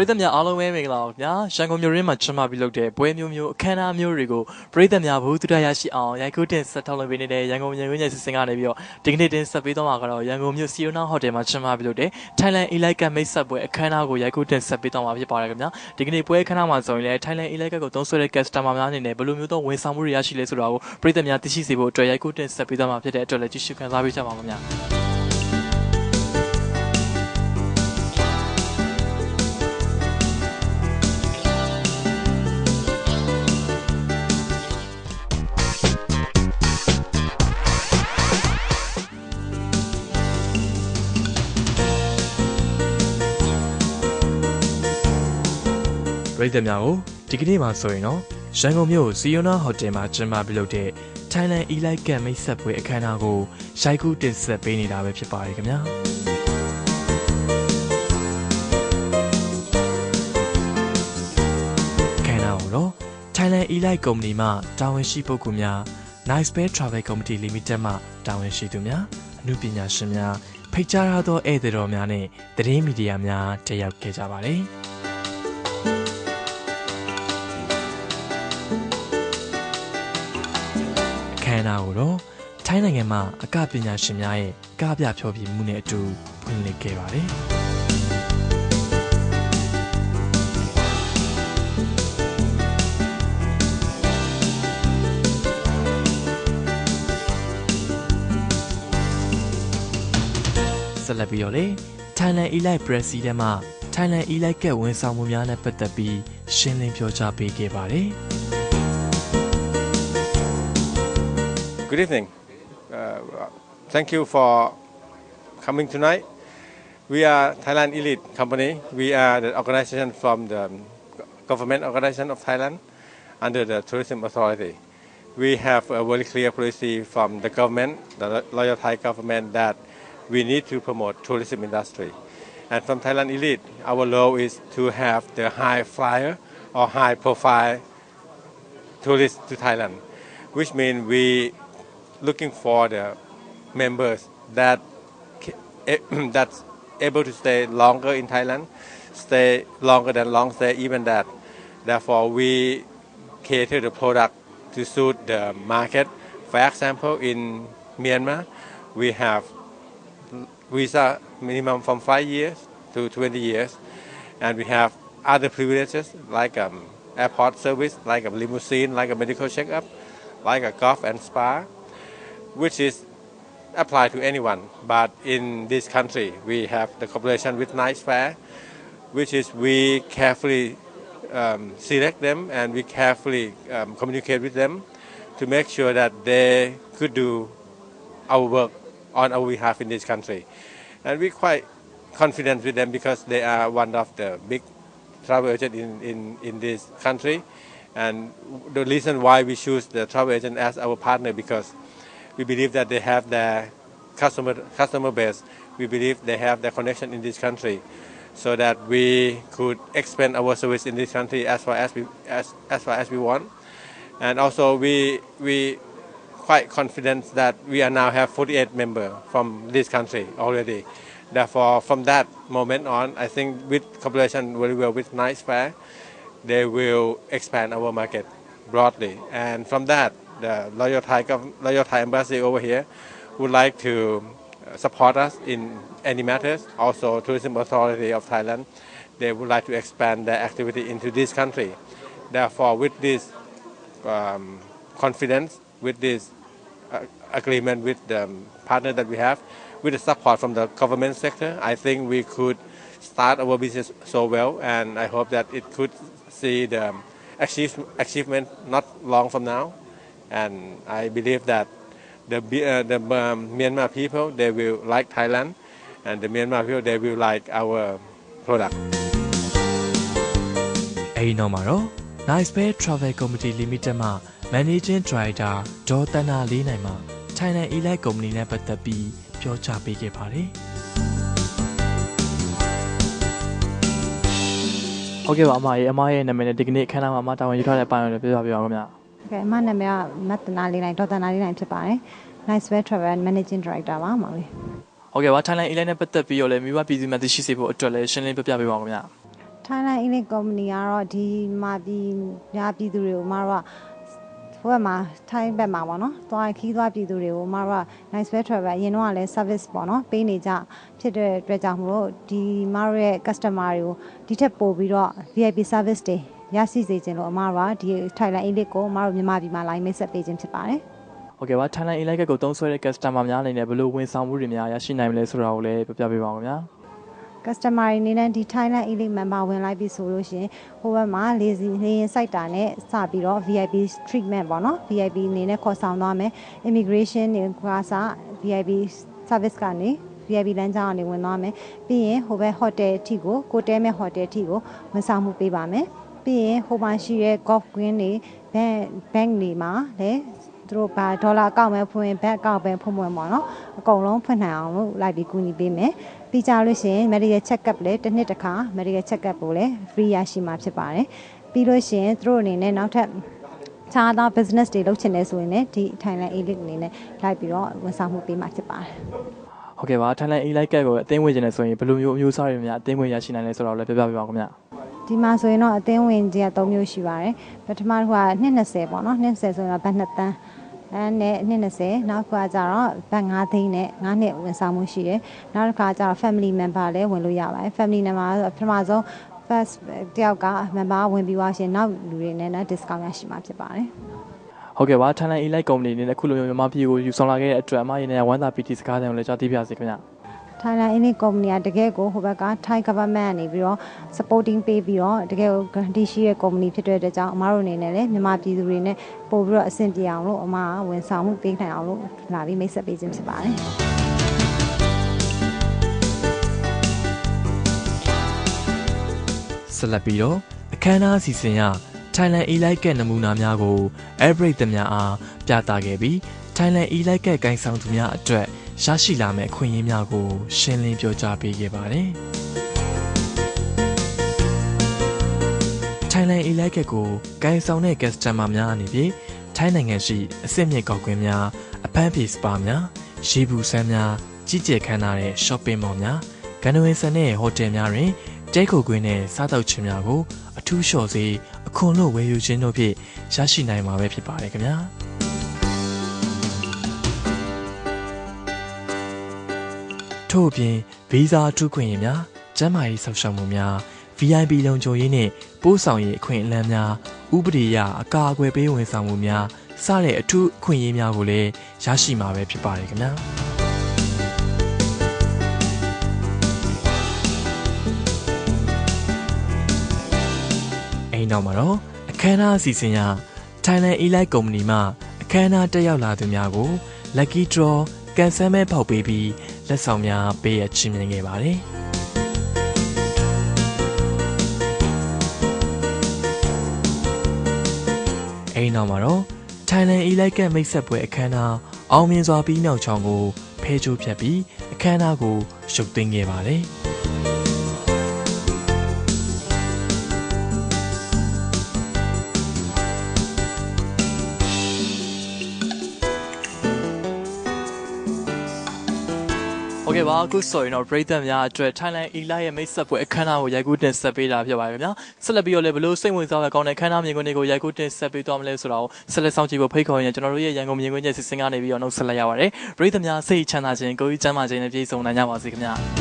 ရိသတ်များအားလုံးပဲမင်္ဂလာပါခင်ဗျာရန်ကုန်မြို့ရင်းမှာကျင်းပပြုလုပ်တဲ့ပွဲမျိုးမျိုးအခမ်းအနားမျိုးတွေကိုပရိသတ်များဘုသူတရရရှိအောင်ရိုက်ကူးတင်ဆက်ထုတ်လုပ်ပေးနေတဲ့ရန်ကုန်မြို့ရင်းရဲ့စီစဉ်ကနေပြီးတော့ဒီကနေ့တင်ဆက်ပေးသွားမှာကတော့ရန်ကုန်မြို့စီယိုနာဟိုတယ်မှာကျင်းပပြုလုပ်တဲ့ Thailand Elite မိတ်ဆက်ပွဲအခမ်းအနားကိုရိုက်ကူးတင်ဆက်ပေးသွားမှာဖြစ်ပါတယ်ခင်ဗျာဒီကနေ့ပွဲအခမ်းအနားမှာဆိုရင်လည်း Thailand Elite ကိုသုံးဆွဲတဲ့ customer များအနေနဲ့ဘယ်လိုမျိုးသောဝန်ဆောင်မှုတွေရရှိလဲဆိုတာကိုပရိသတ်များသိရှိစေဖို့အတွက်ရိုက်ကူးတင်ဆက်ပေးသွားမှာဖြစ်တဲ့အတွက်လည်းကြည့်ရှုခံစားပေးကြပါဦးခင်ဗျာ ပြည်သက်များကိုဒီကနေ့မှာဆိုရင်တော့ရန်ကုန်မြို့စီယိုနာဟိုတယ်မှာကျင်းပပြုလုပ်တဲ့ Thailand Elite ကမိတ်ဆက်ပွဲအခမ်းအနားကိုရိုက်ကူးတင်ဆက်ပေးနေတာပဲဖြစ်ပါတယ်ခင်ဗျာအခမ်းအနားကိုတော့ Thailand Elite ကုမ္ပဏီမှတာဝန်ရှိပုဂ္ဂိုလ်များ Nice Bear Travel Company Limited မှတာဝန်ရှိသူများအမှုပညာရှင်များဖိတ်ကြားထားသောဧည့်သည်တော်များနဲ့သတင်းမီဒီယာများတက်ရောက်ခဲ့ကြပါတယ်။ မ်းအနားကိုတော့ထိုင်းနိုင်ငံမှာအကပညာရှင်များရဲ့ကပြဖျော်ဖြေမှုနဲ့အတူဖွင့်လှစ်ခဲ့ပါတယ်ဆက်လက်ပြီးတော့လေ Thailand Elite President မှ Thailand Elite ကဝန်ဆောင်မှုများနဲ့ပတ်သက်ပြီးရှင်းလင်းပြောကြားပေးခဲ့ပါတယ် Good evening. Uh, thank you for coming tonight. We are Thailand Elite Company. We are the organization from the government organization of Thailand under the Tourism Authority. We have a very clear policy from the government, the loyal Thai government, that we need to promote tourism industry. And from Thailand Elite, our law is to have the high flyer or high profile tourists to Thailand, which means we looking for the members that eh, that's able to stay longer in Thailand, stay longer than long stay, even that. Therefore, we cater the product to suit the market. For example, in Myanmar, we have visa minimum from five years to 20 years, and we have other privileges like um, airport service, like a limousine, like a medical checkup, like a golf and spa, which is applied to anyone. But in this country, we have the cooperation with Nice Fair, which is we carefully um, select them and we carefully um, communicate with them to make sure that they could do our work on our behalf in this country. And we're quite confident with them because they are one of the big travel agents in, in, in this country. And the reason why we choose the travel agent as our partner because we believe that they have their customer customer base. We believe they have their connection in this country, so that we could expand our service in this country as far as we as, as far as we want. And also we we quite confident that we are now have 48 members from this country already. Therefore, from that moment on, I think with cooperation very well with Nice Fair, they will expand our market broadly. And from that, the Loyal Thai, Loyal Thai Embassy over here would like to uh, support us in any matters. Also, Tourism Authority of Thailand, they would like to expand their activity into this country. Therefore, with this um, confidence, with this uh, agreement with the partner that we have, with the support from the government sector, I think we could start our business so well, and I hope that it could see the achieve, achievement not long from now. And I believe that the B- uh, the um, Myanmar people they will like Thailand, and the Myanmar people they will like our product. အဲဒီနောက်မှာတော့ Nice Bear Travel Company Limited မှ Managing Director ဒေါ်တနာလေးနိုင်မှ Thailand Elite Company နဲ့ပတ်သက်ပြီးပြောကြားပေးခဲ့ပါတယ်။ဟုတ်ကဲ့ပါအမရေအမရဲ့နာမည်နဲ့ဒီကနေ့အခမ်းအနားမှာအမတာဝန်ယူထားတဲ့အပိုင်းကိုလည်းပြောပြပေးပါဦးခင်ဗျာ ကဲအမနာမည်ကမတ်တနာလေးနိုင်ဒေါက်တာနာလေးနိုင်ဖြစ်ပါတယ် Nice Way Travel and Managing Director ပါမောင်လေး။ဟုတ်ကဲ့ပါ Thailand Elite နဲ့ပတ်သက်ပြီးတော့လည်းမိဘပြည်သူများသိရှိစေဖို့အတွက်လည်းရှင်းလင်းပြပြပေးပါဦးခင်ဗျာ။ Thailand Elite Company ကတော့ဒီမှာပြည်ညာပြည်သူတွေကိုမတော်ကဟိုဘက်မှာထိုင်းဘက်မှာပေါ့နော်။သွားခီးသွားပြည်သူတွေကိုမတော်က nice way travel အရင်တော့ကလည်း service ပေါ့နော်ပေးနေကြဖြစ်တဲ့အတွက်ကြောင့်မလို့ဒီမတော်ရဲ့ customer တွေကိုဒီထက်ပိုပြီးတော့ VIP service တွေ ရရှိစေခြင်းလို့အမတော်ကဒီ Thailand Elite ကိုအမတော်မြန်မာပြည်မှာ line မိတ်ဆက်ပေးခြင်းဖြစ်ပါတယ်။ဟုတ်ကဲ့ပါ Thailand Elite ကိုသုံးစွဲတဲ့ customer များအနေနဲ့ဘယ်လိုဝန်ဆောင်မှုတွေများရရှိနိုင်မလဲဆိုတာကိုလည်းပြပြပေးပါဦးခင်ဗျာ customer တွေအနေနဲ့ဒီ Thailand Elite member ဝင်လိုက်ပြီဆိုလို့ရှရင်ဟိုဘက်မှာလေစီလေရင် site တာနဲ့စပြီးတော့ VIP treatment ပေါ့နော် VIP အနေနဲ့ခေါ်ဆောင်သွားမယ် immigration တွေကစ VIP service ကနေ VIP လမ်းကြောင်းကနေဝင်သွားမယ်ပြီးရင်ဟိုဘက် hotel အထိကိုကိုတဲမဲ့ hotel အထိကိုဝန်ဆောင်မှုပေးပါမယ် ပြီးရင်ဟိုမှာရှိတဲ့ golf green တွေ bank bank တွေမှာလည်းသူတို့ဘာဒေါ်လာအကောင့်ပဲဖွင့်ဘက်အကောင့်ပဲဖွင့်ဖွင့်ပေါ့နော်အကုန်လုံးဖွင့်နိုင်အောင်လို့လိုက်ပြီးကူညီပေးမယ်ပြီးကြလို့ရှိရင် medical check up လည်းတစ်နှစ်တစ်ခါ medical check up ကိုလည်း free ရရှိမှာဖြစ်ပါတယ်ပြီးလို့ရှိရင်သူတို့အနေနဲ့နောက်ထပ်ခြားသော business တွေလုပ်ချင်တယ်ဆိုရင်လည်းဒီ Thailand Elite အနေနဲ့လိုက်ပြီးတော့ဝန်ဆောင်မှုပေးမှာဖြစ်ပါတယ်ဟုတ်ကဲ့ပါ Thailand Elite ကိုအသင်းဝင်ခြင်းနဲ့ဆိုရင်ဘယ်လိုမျိုးအမျိုးအစားတွေများအသင်းဝင်ရရှိနိုင်လဲဆိုတာကိုလည်းပြပြပေးပါဦးခင်ဗျာ ဒီမှာဆိုရင်တော့အသင်းဝင်ကြီးက3မျိုးရှိပါတယ်ပထမတစ်ခုက220ပေါ့နော်220ဆိုရင်တော့ဘတ်2တန်းအဲနဲ့220နောက်ကကြတော့ဘတ်5သိန်းနဲ့9နှစ်ဝန်ဆောင်မှုရှိတယ်နောက်တစ်ခါကျတော့ family member လည်းဝင်လို့ရပါတယ် family member ဆိုပထမဆုံး first တယောက်က member ဝင်ပြီးသွားရှင်နောက်လူတွေနဲ့ discount ရရှိမှာဖြစ်ပါတယ်ဟုတ်ကဲ့ပါ Thailand Elite Company အနေနဲ့ခုလိုမျိုးမြန်မာပြည်ကိုယူဆောင်လာခဲ့တဲ့အတွက်အမရင်းနဲ့ဝမ်းသာပီတီစကားတွေကိုလည်းကြားသိပါစေခင်ဗျာ Thailand Elite Company ကတကယ်ကိုဟိုဘက်က Thai government ကနေပြီးတော့ supporting ပေးပြီးတော့တကယ်ကို guarantee ရှိတဲ့ company ဖြစ်တဲ့အတွက်ကြောင့်အမားတို့အနေနဲ့လည်းမြန်မာပြည်သူတွေနဲ့ပို့ပြီးတော့အဆင်ပြေအောင်လို့အမားကဝန်ဆောင်မှုပေးနိုင်အောင်လို့လာပြီးမိတ်ဆက်ပေးခြင်းဖြစ်ပါတယ်ဆက်လက်ပြီးတော့အခမ်းအနားအစီအစဉ်ရ Thailand Elite ကနမူနာများကို Airbrake သများအားပြသခဲ့ပြီး Thailand Elite ကဂိုင်းဆောင်သူများအတွက်ရရှိလာမယ့်အခွင့်အရေးများကို ရှင်းလင်းပြောကြားပေးခဲ့ပါတယ်။ Thailand Elite ကိုဂိုင်းဆောင်တဲ့ customer များအနေဖြင့်ထိုင်းနိုင်ငံရှိအစစ်မြစ်ကောက်ကွင်းများအပန်းဖြေစပါများရေဘူးဆန်းများကြီးကျယ်ခမ်းနားတဲ့ shopping mall များဂန္ဓဝင်ဆန်တဲ့ဟိုတယ်များတွင်တဲခုကွင်းနဲ့စားတောက်ခြင်းများကိုအထူးလျှော့စေးအခွန်လို့ဝယ်ယူခြင်းတို့ဖြင့်ရရှိနိုင်မှာပဲဖြစ်ပါတယ်ခင်ဗျာ ထို့အပြင်ဗီဇာအထူးခွင့်ရများကျန်းမာရေးဆောက်ရှောက်မှုများ VIP လုံခြုံရေးနဲ့ပို့ဆောင်ရေးအခွင့်အလမ်းများဥပဒေအရအကာအကွယ်ပေးဝန်ဆောင်မှုများစတဲ့အထူးအခွင့်အရေးများကိုလည်းရရှိမှာပဲဖြစ်ပါတယ်ခင်ဗျာအိမ်နောက်မှာတော့အခမ်းအနားအစီအစဉ်ရ Thailand Elite Company မှအခမ်းအနားတက်ရောက်လာသူများကို Lucky Draw ကန်ဆယ်မဲပေါက်ပေးပြီးလက်ဆောင်များပေးရချီးမြှင့်ခဲ့ပါတယ်။အိမ်နောက်မှာတော့ Thailand Elite ကမိတ်ဆက်ပွဲအခမ်းအနားအောင်မြင်စွာပြီးမြောက်ချောင်းကိုဖဲချိုးဖြတ်ပြီးအခမ်းအနားကိုရုပ်သိမ်းခဲ့ပါတယ်။။ ဟုတ်ကဲ့ပါအခုဆိုရင်တော့ပရိသတ်များအတွက် Thailand Elite ရဲ့မိတ်ဆက်ပွဲအခမ်းအနားကိုရိုက်ကူးတင်ဆက်ပေးတာဖြစ်ပါတယ်ခင်ဗျာဆက်လက်ပြီးတော့လည်းဘလို့စိတ်ဝင်စားရကောင်းတဲ့အခမ်းအနားမြင်ကွင်းတွေကိုရိုက်ကူးတင်ဆက်ပေးသွားမလဲဆိုတာကိုဆက်လက်ဆောင်ကြည့်ဖို့ဖိတ်ခေါ်ရင်ကျွန်တော်တို့ရဲ့ရန်ကုန်မြင်ကွင်းရဲ့စီစဉ်ကနေပြီးတော့နှုတ်ဆက်လိုက်ရပါတယ်ပရိသတ်များစိတ်ချမ်းသာခြင်းကိုယ်ကြီးချမ်းသာခြင်းနဲ့ပြည့်စုံနိုင်ကြပါစေခင်ဗျာ